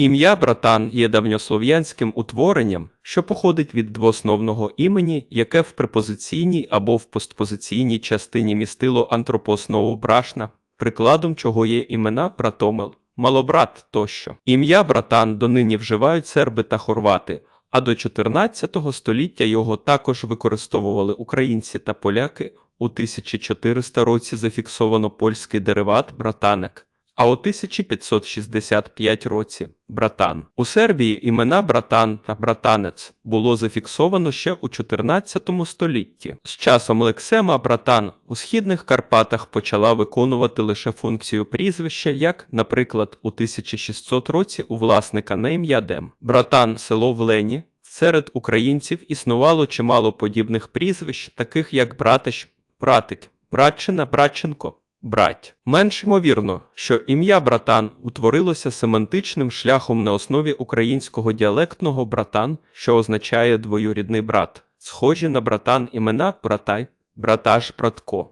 Ім'я братан є давньослов'янським утворенням, що походить від двоосновного імені, яке в препозиційній або в постпозиційній частині містило антропооснову брашна, прикладом чого є імена братомел, малобрат тощо. Ім'я братан донині вживають серби та хорвати, а до 14 століття його також використовували українці та поляки. У 1400 році зафіксовано польський дериват братанек, а у 1565 році братан. У Сербії імена братан та братанець було зафіксовано ще у 14 столітті. З часом лексема братан у східних Карпатах почала виконувати лише функцію прізвища, як, наприклад, у 1600 році у власника на ім'я Дем. Братан село в Лені. Серед українців існувало чимало подібних прізвищ, таких як братич, братик, братчина, братченко, брать. Менш ймовірно, що ім'я братан утворилося семантичним шляхом на основі українського діалектного братан, що означає двоюрідний брат, схожі на братан імена братай, братаж, братко.